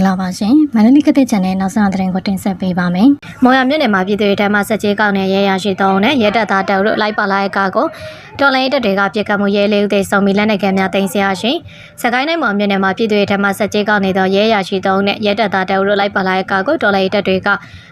္ဂလာပါရှင်မန္တလေးကတဲ့ channel နောက်ဆုံးသတင်းကိုတင်ဆက်ပေးပါမယ်။မော်ရမြို့နယ်မှာပြည်သူတွေထံမှစက်ကြီးကောက်နေရဲရရှိသုံးနဲ့ရဲတပ်သားတောက်တို့လိုက်ပါလာတဲ့ကားကိုတော်လိုင်းတပ်တွေကပြစ်ခတ်မှုရဲလေးဦးသိဆောင်ပြီးလက်နက်ခဲများတင်ဆက်ရရှင်။စကိုင်းတိုင်းမော်မြို့နယ်မှာပြည်သူတွေထံမှစက်ကြီးကောက်နေသောရဲရရှိသုံးနဲ့ရဲတပ်သားတောက်တို့လိုက်ပါလာတဲ့ကားကိုတော်လိုင်းတပ်တွေက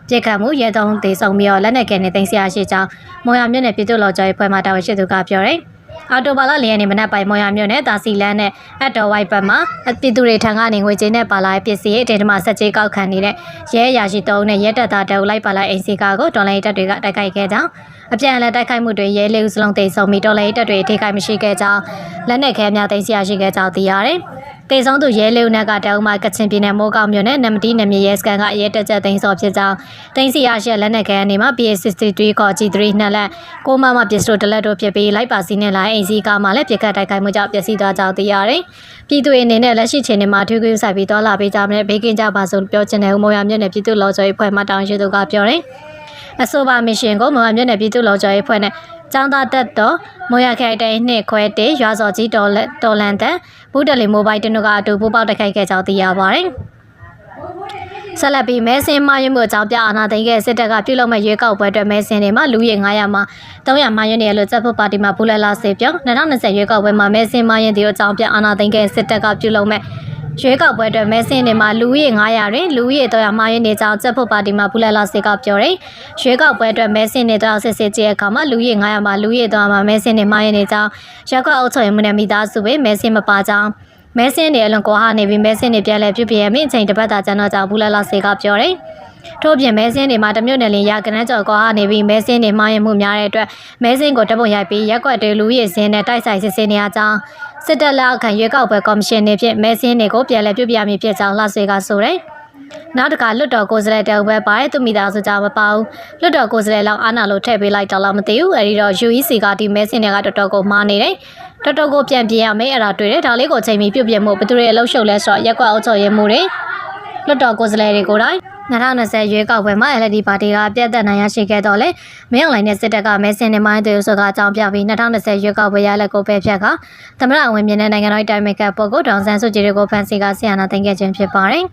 ပြစ်ခတ်မှုရဲသုံးသိဆောင်ပြီးတော့လက်နက်ခဲနဲ့တင်ဆက်ရရှိကြောင်းမော်ရမြို့နယ်ပြည်သူ့လော်ကြော်ရေးဖွဲ့မှတာဝန်ရှိသူကပြောတယ်။ အော်တိုဘာလ၄ရက်နေ့မနက်ပိုင်းမော်ရမြို့နယ်တာစီလန်းနဲ့အတ်တော်ဝိုက်ဘက်မှာပြည်သူတွေထံကနေငွေကြေးနဲ့ပါလာတဲ့ပစ္စည်းအတေတမဆက်ကြေးကောက်ခံနေတဲ့ရဲအရာရှိတုံးနဲ့ရဲတပ်သားတအုပ်လိုက်ပါလာအိမ်စီကာကိုတော်လိုင်းတပ်တွေကတိုက်ခိုက်ခဲ့ကြောင်း အပြန်အလှန်တိုက်ခိုက်မှုတွေရဲလေးဦးစလုံးတိတ်ဆုံပြီးတော်လိုင်းတပ်တွေထိခိုက်မရှိခဲ့ကြောင်းလက်နက်ခဲများသိမ်းဆရာရှိခဲ့ကြောင်းသိရတယ်။တေဆုံးသူရဲလေးဦးနက်ကတအုပ်မှကချင်ပြည်နယ်မိုးကောက်မြို့နယ်နမတီနမီရဲစကန်ကရဲတက်ချက်သိမ်းစော်ဖြစ်ကြောင်းသိမ်းစီရရှိလက်နက်ခဲအနေမှာ PA63 ခေါ် G3 နှစ်လက်ကိုမမပစ္စတိုတလက်တို့ဖြစ်ပြီးလိုက်ပါစီနဲ့လိုက်အိမ်စီကားမှလည်းပြစ်ခတ်တိုက်ခိုက်မှုကြောင့်ပျက်စီးသွားကြောင်းသိရတယ်။ပြည်သူအနေနဲ့လက်ရှိချိန်မှာထူးထူးဆိုင်ပြီးတော်လာပေးကြမယ်ဘေးကင်းကြပါစို့ပြောချင်တဲ့ဦးမောရမြို့နယ်ပြည်သူ့လော်ကျော်ရေးဖွဲ့မှတောင်းရှိသူကပြောတယ်။ အဆိုပါမရှင်ကိုမောရမြို့နယ်ပြည်သူ့လော်ကျော်ရေးဖွဲ့နဲ့ကျောင်းသားတက်တော်မိုးရခိုင်တိုင်းနှစ်ခွဲတေရွာစော်ကြီးတော်လက်တော်လန်တန်ဘုဒ္ဓလီမိုဘိုင်းတနုကအတူပူပေါက်တိုက်ခိုက်ခဲ့ကြောင်းသိရပါတယ်။ဆက်လက်ပြီးမဲစင်းမရွေးမှုအကြောင်းပြအာဏာသိမ်းခဲ့စစ်တပ်ကပြုလုပ်မဲ့ရွေးကောက်ပွဲအတွက်မဲစင်းတွေမှာလူရည်900မှာ300မှရွေးနေရလို့တပ်ဖို့ပါတီမှာပူလက်လာစေပြော2020ရွေးကောက်ပွဲမှာမဲစင်းမရွေးတဲ့အကြောင်းပြအာဏာသိမ်းခဲ့စစ်တပ်ကပြုလုပ်မဲ့ ရွေးကောက်ပွဲအတွက်မဲဆင်းတွေမှာလူဦးရေ900တွင်လူဦးရေ300မှာရင်းနေကြောင်းချက်ဖို့ပါတီမှာပူလက်လာစေကပြောတယ်။ရွေးကောက်ပွဲအတွက်မဲဆင်းတွေတော့စစ်စစ်ကြည့်အခါမှာလူဦးရေ900မှာလူဦးရေ300မှာမဲဆင်းတွေမှာရင်းနေကြောင်းရက်ကွက်အုပ်ချုပ်ရေးမှုနဲ့မိသားစုပဲမဲဆင်းမပါကြောင်းမဲဆင်းတွေအလွန်ကွာဟနေပြီးမဲဆင်းတွေပြန်လဲပြုပြရမင်းအချိန်တစ်ပတ်တာကျန်တော့ကြောင်းပူလက်လာစေကပြောတယ်။ ထို့ပြင်မဲစင်းတွေမှာတမျိုးနယ်လင်းရကနန်းကျော်ကွာနေပြီးမဲစင်းတွေမှားရင်မှုများတဲ့အတွက်မဲစင်းကိုတပ်ပုံရိုက်ပြီးရက်ွက်တွေလူရည်စင်းနဲ့တိုက်ဆိုင်စစ်ဆေးနေရကြောင်းစစ်တပ်လက်အောက်ခံရွေးကောက်ပွဲကော်မရှင်နေဖြင့်မဲစင်းတွေကိုပြန်လည်ပြုပြမည်ဖြစ်ကြောင်းလှဆွေကဆိုတယ်။နောက်တစ်ခါလွတ်တော်ကိုယ်စားလှယ်တောင်ပဲပါတဲ့သူမိသားစုကြောင့်မပေါ့လွတ်တော်ကိုယ်စားလှယ်လောက်အာနာလို့ထည့်ပေးလိုက်တော့လောက်မသိဘူးအဲဒီတော့ UEC ကဒီမဲစင်းတွေကတော်တော်ကိုမှားနေတယ်တော်တော်ကိုပြန်ပြရမယ်အဲ့ဒါတွေ့တယ်ဒါလေးကိုချိန်ပြီးပြုတ်ပြမှုဘယ်သူတွေအလုပ်ရှုပ်လဲဆိုတော့ရက်ကွက်အုပ်ချုပ်ရေးမှုတွေလွတ်တော်ကိုယ်စားလှယ်တွေကိုယ်တိုင် 2020ရွေးကောက်ပွဲမှာ LD ပါတီကပြတ်သက်နိုင်ရရှိခဲ့တော့လေမင်းအွန်လိုင်းနဲ့စစ်တပ်ကမဲဆင်နေမိုင်းတွေဆိုကအကြောင်းပြပြီး2020ရွေးကောက်ပွဲရလက်ကိုပဲဖြတ်ကသမရအဝင်မြင့်တဲ့နိုင်ငံတော်တိုင်မကပုဂ္ဂိုလ်ဒေါန်ဆန်းစုကြည်တွေကိုဖန်စီကဆီယနာသိမ်းခဲ့ခြင်းဖြစ်ပါတယ်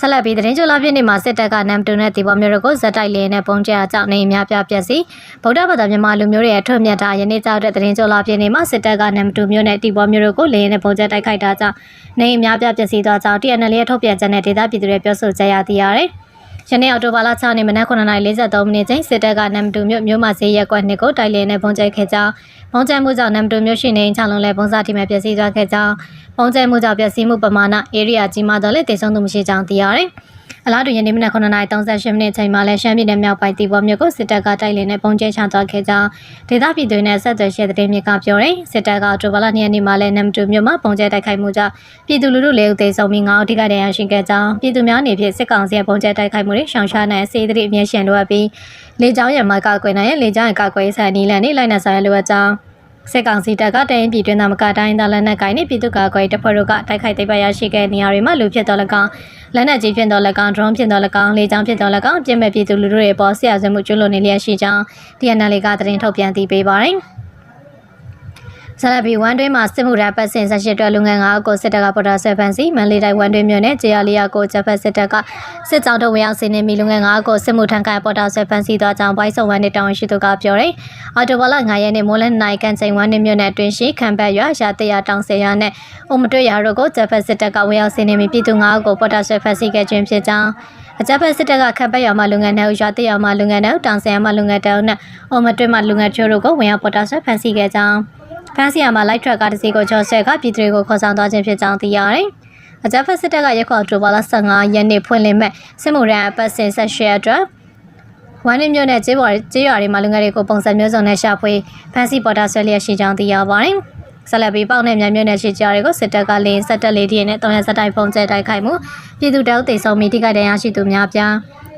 ဆက်လက်ပြီးသတင်းကြိုလာပြည့်နေ့မှာစစ်တပ်ကနမ်တူနဲ့တီဘော်မျိုးတို့ကိုဇက်တိုက်လင်းနဲ့ပုံကျအကြောင်းနေအများပြပြစီဗုဒ္ဓဘာသာမြန်မာလူမျိုးတွေရဲ့ထွတ်မြတ်တာယနေ့ကြောက်တဲ့သတင်းကြိုလာပြည့်နေ့မှာစစ်တပ်ကနမ်တူမျိုးနဲ့တီဘော်မျိုးတို့ကိုလေရင်နဲ့ပုံကျတိုက်ခိုက်တာကြောင့်နေအများပြပြစီသွားကြောင်း TNL ရဲ့ထုတ်ပြန်ချက်နဲ့ဒေသပြည်သူတွေပြောဆိုကြရသိရတယ်။ ယနေ့အောက်တိုဘာလ6ရက်နေ့မနက်9:43မိနစ်ချိန်စစ်တပ်ကနမ်တူမြို့မြို့မဈေးရက်ကွက်နှစ်ကိုတိုက်လင်းနဲ့ပုံကျခဲ့ကြောင်းပုံကျမှုကြောင့်နမ်တူမြို့ရှိနေချလုံးလဲပုံစံတိမဲ့ပျက်စီးသွားခဲ့ကြောင်းပုံကျမှုကြောင့်ပျက်စီးမှုပမာဏ area ကြီးမားတော့လဲတည်ဆုံသူမရှိကြောင်းသိရတယ်။ အလားတူယနေ့မနက်9:38မိနစ်ချိန်မှာလဲရှမ်းပြည်နယ်မြောက်ပိုင်းတီဘောမြို့ကိုစစ်တပ်ကတိုက်လင်းနဲ့ပုံကျချသွားခဲ့ကြောင်းဒေသပြည်သူတွေနဲ့ဆက်သွယ်ရှိတဲ့မြေကပြောတယ်။စစ်တပ်ကအော်တိုဘာလ2ရက်နေ့မှာလဲနမ်တူမြို့မှာပုံကျတိုက်ခိုက်မှုကြောင့်ပြည်သူလူထုလေးဦးသေဆုံးပြီး9ဦးထိခိုက်ဒဏ်ရာရှိခဲ့ကြောင်းပြည်သူများအနေဖြင့်စစ်ကောင်စီရဲ့ပုံကျတိုက်ခိုက်မှုတွေရှောင်ရှားနိုင်စေသည့်အမြင့်ရှင်လိုအပ်ပြီးလေကြောင်းရံမိုက်ကကွယ်နိုင်ရဲ့လေကြောင်းရံကကွယ်ဆိုင်နီလန်နဲ့လိုက်နေဆိုင်လိုအပ်ကြောင်း စစ်ကောင်စီတပ်ကတိုင်းပြည်တွင်းသားမကတိုင်းသားလက်နက်ကိုင်နဲ့ပြည်သူ့ကာကွယ်တပ်ဖွဲ့တို့ကတိုက်ခိုက်သိမ်းပိုက်ရရှိခဲ့နေရာတွေမှာလူဖြစ်တော်၎င်းလက်နက်ကြီးဖြစ်တော်၎င်း drone ဖြစ်တော်၎င်းလေကြောင်းဖြစ်တော်၎င်းပြင်မဲ့ပြည်သူလူထုတွေပေါ်ဆရာဆွေမှုကျွလွန်နေလျက်ရှိကြောင်း TNL ကသတင်းထုတ်ပြန်တည်ပေးပါတယ်။ ဆလဘီဝမ်တွင်းမှာစစ်မှုထမ်းပတ်စင်ဆက်ရှိအတွက်လူငယ်9ဦးကိုစစ်တပ်ကပေါ်တာဆွဲဖန်စီမန်လေးတိုင်းဝမ်တွင်းမြို့နယ်ကျေးရလီယာကိုဂျပန်စစ်တပ်ကစစ်ကြောင်းတို့ဝင်ရောက်စီးနေပြီးလူငယ်9ဦးကိုစစ်မှုထမ်းကပေါ်တာဆွဲဖန်စီသွားကြောင်းဘိုင်းစုံဝမ်နဲ့တာဝန်ရှိသူကပြောတယ်။အော်တိုဘလ9ရက်နေ့မိုးလနိုင်ကန်ချိန်ဝမ်တွင်းမြို့နယ်အတွင်းရှိခံဘက်ရွာရာတရတောင်ဆရာနဲ့အုံမတွေ့ရာတို့ကိုဂျပန်စစ်တပ်ကဝင်ရောက်စီးနေပြီးပြည်သူ9ဦးကိုပေါ်တာဆွဲဖန်စီခဲ့ခြင်းဖြစ်ကြောင်းအကြပ်ဖက်စစ်တပ်ကခပ်ပတ်ရွာမှာလူငယ်နှုတ်ရွာတရွာမှာလူငယ်နှုတ်တောင်ဆရာမှာလူငယ်တောင်နဲ့အုံမတွေ့မှာလူငယ်ချို့တို့ကိုဝင်ရောက်ပေါ်တာဆွဲဖန်စီခဲ့ကြောင်း ဖန်စီယာမှာလိုက်ထရက်ကားတစ်စီးကိုချော်ဆဲကပြည်သူတွေကိုခေါ်ဆောင်သွားခြင်းဖြစ်ကြောင်းသိရတယ်။အကြမ်းဖက်စစ်တပ်ကရက်ခေါ်တိုဘာလ15ရက်နေ့ဖွင့်လှစ်မဲ့စစ်မှုရန်အပတ်စဉ်ဆက်ရှယ်အတွက်ဝမ်းနေမြို့နယ်ကျေးပေါ်ကျေးရွာတွေမှာလူငယ်တွေကိုပုံစံမျိုးစုံနဲ့ရှာဖွေဖန်စီပေါ်တာဆွဲလျက်ရှိကြောင်းသိရပါတယ်။ဆက်လက်ပြီးပေါက်နဲ့မြန်မြို့နယ်ရှိကြတွေကိုစစ်တပ်ကလင်းစက်တက်လေးတည်းနဲ့တောင်ရစတိုင်ပုံကျဲတိုက်ခိုက်မှုပြည်သူတောက်သိဆုံးမိတိကတရရှိသူများပြား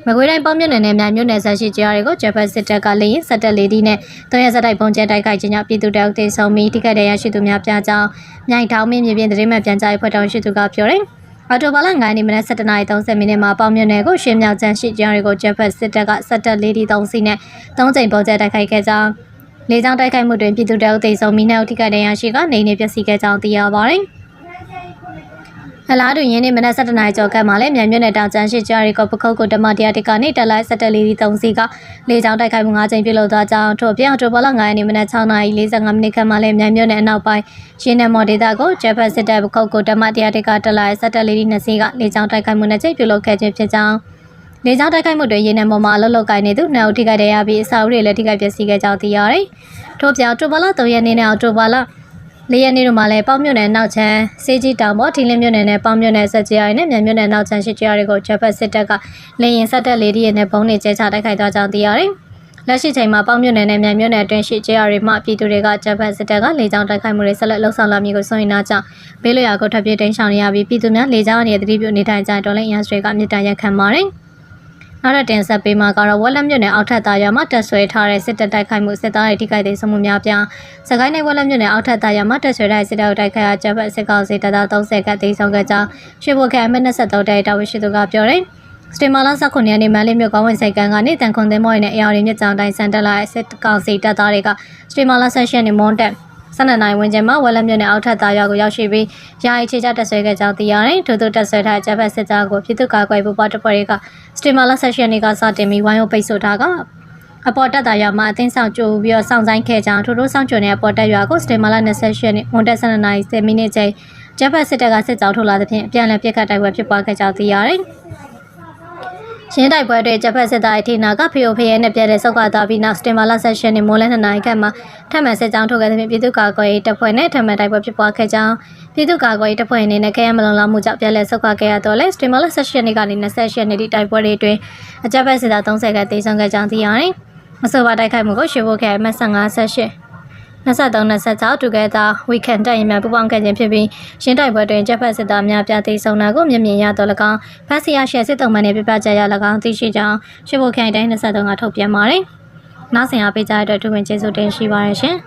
မကွေးတိုင်းပေါ့မြို့နယ်နဲ့မြိုင်မြို့နယ်ဆက်ရှိကြားတွေကိုဂျပန်စစ်တပ်ကလေရင်စက်တက်လေးဒီနဲ့တောင်ရစတိုင်ပုံကျဲတိုက်ခိုက်ခြင်းကြောင့်ပြည်သူတောက်သိဆုံးမိတိကတရရှိသူများပြားကြောင်းမြိုင်ထောင်မင်းမြေပြင်သတင်းမှန်ပြန်ကြားဖွဲ့တောင်းရှိသူကပြောတယ်အော်တိုဘာလ9ရက်နေ့မနက်7:30မိနစ်မှာပေါင်မြွနယ်ကိုရှင်းမြောက်ကျန်းရှိကြားတွေကိုဂျပန်စစ်တပ်ကစက်တက်လေးဒီ3စီးနဲ့3ကြိမ်ပုံကျဲတိုက်ခိုက်ခဲ့ကြောင်းလေကြောင်းတိုက်ခိုက်မှုတွင်ပြည်သူတအုပ်သိဆုံးမိနှုတ်ထိခိုက်ဒဏ်ရာရှိကနေနေပျက်စီးခဲ့ကြောင်းသိရပါတယ်။ အလားတူရင်းနေမနက်7:00နာရီကျော်ကမှလည်းမြန်မြွနယ်တောင်ကျန်းရှိကြားရီကပခုတ်ကိုဓမ္မတရားတိကနေတက်လိုက်7လေးဒီ3စီကလေကြောင်းတိုက်ခိုက်မှု9ကြိမ်ပြုလုပ်သွားကြောင်းထို့ပြင်အော်တိုဘောလ9ရက်နေ့မနက်6:45မိနစ်ခန့်မှလည်းမြန်မြွနယ်အနောက်ပိုင်းရင်းနေမော်ဒေတာကိုဂျပန်စစ်တပ်ပခုတ်ကိုဓမ္မတရားတိကတက်လိုက်7လေးဒီ2စီကလေကြောင်းတိုက်ခိုက်မှု9ကြိမ်ပြုလုပ်ခဲ့ခြင်းဖြစ်ကြောင်းလေကြောင်းတိုက်ခိုက်မှုတွေရေနံပေါ်မှာအလုတ်လုတ်ကိုင်းနေသူနှစ်ဦးထိခိုက်ဒဏ်ရာပြီးအစာအုပ်တွေလည်းထိခိုက်ပျက်စီးခဲ့ကြောင်းသိရတယ်။ထို့ပြောင်တိုဘာလ3ရက်နေ့နဲ့အောက်တိုဘာလ ၄ရက်နေ့တို့မှာလည်းပေါင်းမြို့နယ်နောက်ချမ်းစေးကြီးတောင်ပေါ်ထီလင်းမြို့နယ်နဲ့ပေါင်းမြို့နယ်ဆက်ကြရနဲ့မြန်မြို့နယ်နောက်ချမ်းရှိကြရတွေကိုဂျပန်စစ်တပ်ကလေရင်ဆက်တက်လေဒီရနဲ့ဘုံနေကျဲချတိုက်ခိုက်သွားကြောင်းသိရတယ်။လက်ရှိချိန်မှာပေါင်းမြို့နယ်နဲ့မြန်မြို့နယ်အတွင်းရှိကြရတွေမှပြည်သူတွေကဂျပန်စစ်တပ်ကလေကြောင်းတိုက်ခိုက်မှုတွေဆက်လက်လှုပ်ဆောင်လာမည်ကိုစိုးရိမ်နာကြောင့်ဘေးလွရာကိုထပ်ပြေးတိမ်းရှောင်နေရပြီးပြည်သူများလေကြောင်းအနေနဲ့တတိပြုနေထိုင်ကြဒေါ်လာအင်အားစတွေကမြေတားရက်ခံပါတယ်။ နောက်တော့တင်ဆက်ပေးမှာကတော့ဝက်လက်မြို့နယ်အောက်ထပ်သားရွာမှာတက်ဆွဲထားတဲ့စစ်တပ်တိုက်ခိုက်မှုစစ်သားတွေထိခိုက်တဲ့ဆုံးမှုများပြားစကိုင်းနယ်ဝက်လက်မြို့နယ်အောက်ထပ်သားရွာမှာတက်ဆွဲထားတဲ့စစ်တပ်တိုက်ခိုက်ရာဂျပန်စစ်ကောင်စီတပ်သား30ခန့်တိမ်းဆောင်ခဲ့ကြောင်းရွှေဘိုခရိုင်အမှတ်23တိုက်တာဝန်ရှိသူကပြောတယ်စတေမာလာ19ရက်နေ့မန်လေးမြို့ကောင်းဝင်စိတ်ကန်းကနေတန်ခွန်သင်းမော်ရနဲ့အရာတွေမြစ်ကြောင်တိုင်းစံတက်လာတဲ့စစ်ကောင်စီတပ်သားတွေကစတေမာလာဆက်ရှင်နေမွန်တက် ဆန္ဒနိုင်ဝင်ကျမှာဝက်လက်မြို့နယ်အောက်ထပ်သားရွာကိုရောက်ရှိပြီးယာယီချေချတက်ဆွဲခဲ့ကြောင်းသိရတယ်။ထို့သူတက်ဆွဲထားတဲ့ဂျပန်စစ်သားကိုပြည်သူ့ကာကွယ်ရေးပူပေါင်းတပ်ဖွဲ့တွေကစတေမာလာဆက်ရှင်တွေကစတင်ပြီးဝိုင်းဝန်းပိတ်ဆို့ထားကအပေါ်တက်သားရွာမှာအသိမ်းဆောင်ကြိုပြီးတော့စောင့်ဆိုင်ခဲ့ကြောင်းထို့ထို့ဆောင်ကြုံတဲ့အပေါ်တက်ရွာကိုစတေမာလာ28ရက်နေ့ဝန်တက်ဆန္ဒနိုင်10မိနစ်ချိန်ဂျပန်စစ်တပ်ကစစ်ကြောင်းထုတ်လာတဲ့ဖြင့်အပြန်အလှန်ပြစ်ခတ်တိုက်ပွဲဖြစ်ပွားခဲ့ကြောင်းသိရတယ်။ ရင်းတိုက်ပွဲတွေဂျပန်စစ်သားအထိနာကဖီယိုဖရဲနဲ့ပြတဲ့စောက်ကသားပြီးနောက်စတင်မာလာဆက်ရှင်နဲ့မိုးလဲနှစ်နိုင်ခန့်မှာထပ်မံစစ်ကြောင်းထုတ်ခဲ့တဲ့ပြည်သူ့ကာကွယ်ရေးတပ်ဖွဲ့နဲ့ထပ်မံတိုက်ပွဲဖြစ်ပွားခဲ့ကြောင်းပြည်သူ့ကာကွယ်ရေးတပ်ဖွဲ့အနေနဲ့ခရမ်းမလုံလောက်မှုကြောင့်ပြလဲစောက်ကခဲ့ရတော့လဲစတင်မာလာဆက်ရှင်နေကနေ28ရက်နေ့ဒီတိုက်ပွဲတွေအတွင်းအကြမ်းဖက်စစ်သား30ခန့်တေဆုံးခဲ့ကြောင်းသိရတယ်။အဆိုပါတိုက်ခိုက်မှုကိုရွှေဘိုခဲမ15ဆက်ရှင် 23 26တူကဲတာဝီကန်တိုက်ရင်များပူပေါင်းခဲ့ခြင်းဖြစ်ပြီးရင်းတိုက်ပွဲတွင်ဂျက်ဖက်စစ်သားများပြသိဆုံးတာကိုမြင်မြင်ရတော့၎င်းဖက်စီယာရှယ်စစ်တုံးမှန်နဲ့ပြပကြရ၎င်းသိရှိကြောင်းရွှေဘိုခိုင်တိုင်း23ကထုတ်ပြန်ပါတယ်။နောက်ဆင်အားပေးကြတဲ့အတွက်သူဝင်ကျေးဇူးတင်ရှိပါတယ်ရှင်။